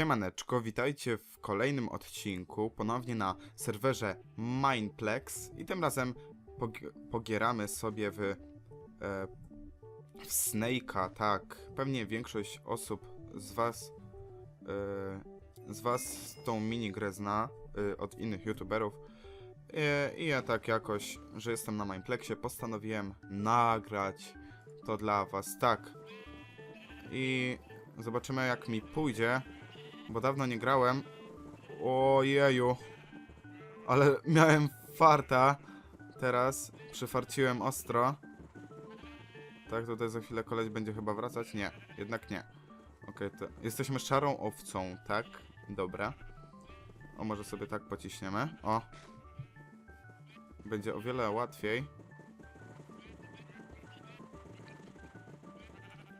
Siemaneczko, witajcie w kolejnym odcinku, ponownie na serwerze Mineplex i tym razem pog- pogieramy sobie w, e, w Snake'a, tak. Pewnie większość osób z was e, z was tą minigrę zna e, od innych youtuberów e, i ja tak jakoś, że jestem na Mineplexie, postanowiłem nagrać to dla was, tak. I zobaczymy jak mi pójdzie, bo dawno nie grałem. Ojeju. Ale miałem farta. Teraz przyfarciłem ostro. Tak, tutaj za chwilę koleś będzie chyba wracać? Nie, jednak nie. Okej, to jesteśmy szarą owcą, tak? Dobra. O, może sobie tak pociśniemy. O. Będzie o wiele łatwiej.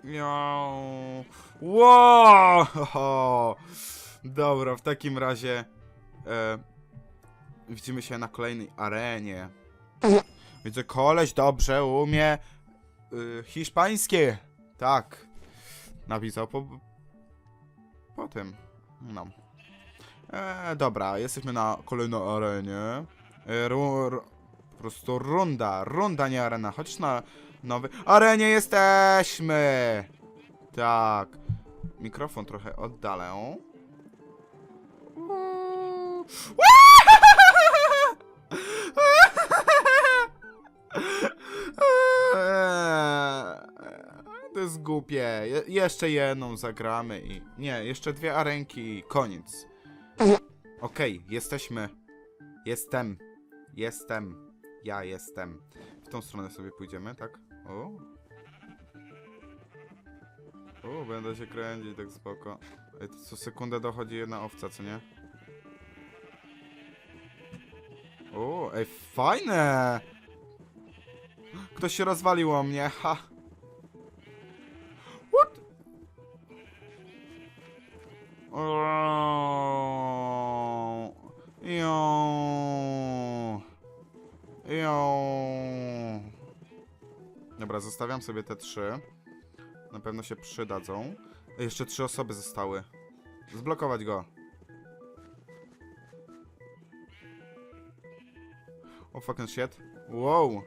Miau. Wow! Dobra, w takim razie e, widzimy się na kolejnej arenie. Widzę, koleś dobrze umie y, hiszpańskie. Tak. Napisał po, po tym. No. E, dobra, jesteśmy na kolejnej arenie. E, ru, ru, prostu runda, runda, nie arena. Chociaż na nowy arenie jesteśmy. Tak. Mikrofon trochę oddalę. To jest głupie. Je jeszcze jedną zagramy i... Nie, jeszcze dwie arenki i koniec. Okej, jesteśmy. Jestem. Jestem. Ja jestem. W tą stronę sobie pójdziemy, tak? O. O, będę się kręcić tak spoko. Ej, to co sekundę dochodzi jedna owca, co nie? O, ej, fajne! Ktoś się rozwalił o mnie, ha! What? O, Dobra, zostawiam sobie te trzy. Na pewno się przydadzą. Jeszcze trzy osoby zostały. Zblokować go. O fucking shit. Wow.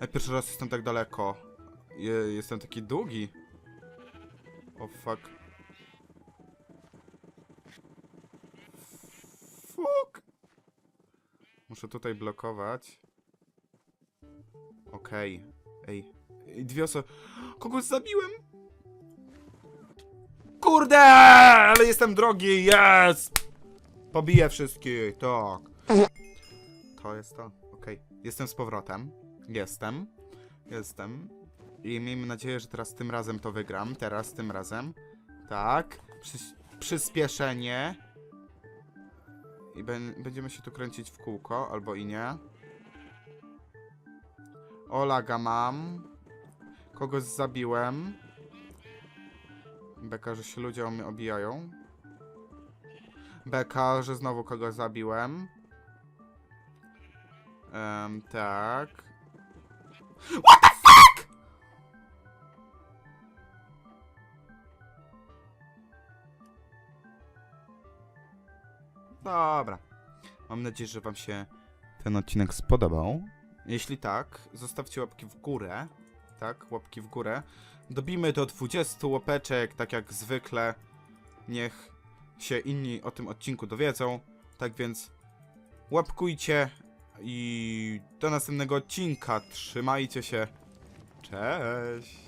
Ej, pierwszy raz jestem tak daleko. Je, jestem taki długi. O fuck. Fuck. Muszę tutaj blokować. Okej. Ej. Ej, dwie osoby. Kogoś zabiłem! Kurde! Ale jestem drogi, jest! Pobiję wszystkich, tak. To jest to, okej. Jestem z powrotem. Jestem. Jestem. I miejmy nadzieję, że teraz tym razem to wygram. Teraz, tym razem. Tak. Przys przyspieszenie. I będziemy się tu kręcić w kółko, albo i nie. Olaga mam. Kogoś zabiłem. Beka, że się ludzie o mnie obijają. Beka, że znowu kogoś zabiłem. Em, tak. What the fuck?! Dobra. Mam nadzieję, że wam się ten odcinek spodobał. Jeśli tak, zostawcie łapki w górę. Tak, łapki w górę. Dobijmy do 20 łapeczek, tak jak zwykle. Niech się inni o tym odcinku dowiedzą. Tak więc łapkujcie i do następnego odcinka. Trzymajcie się. Cześć.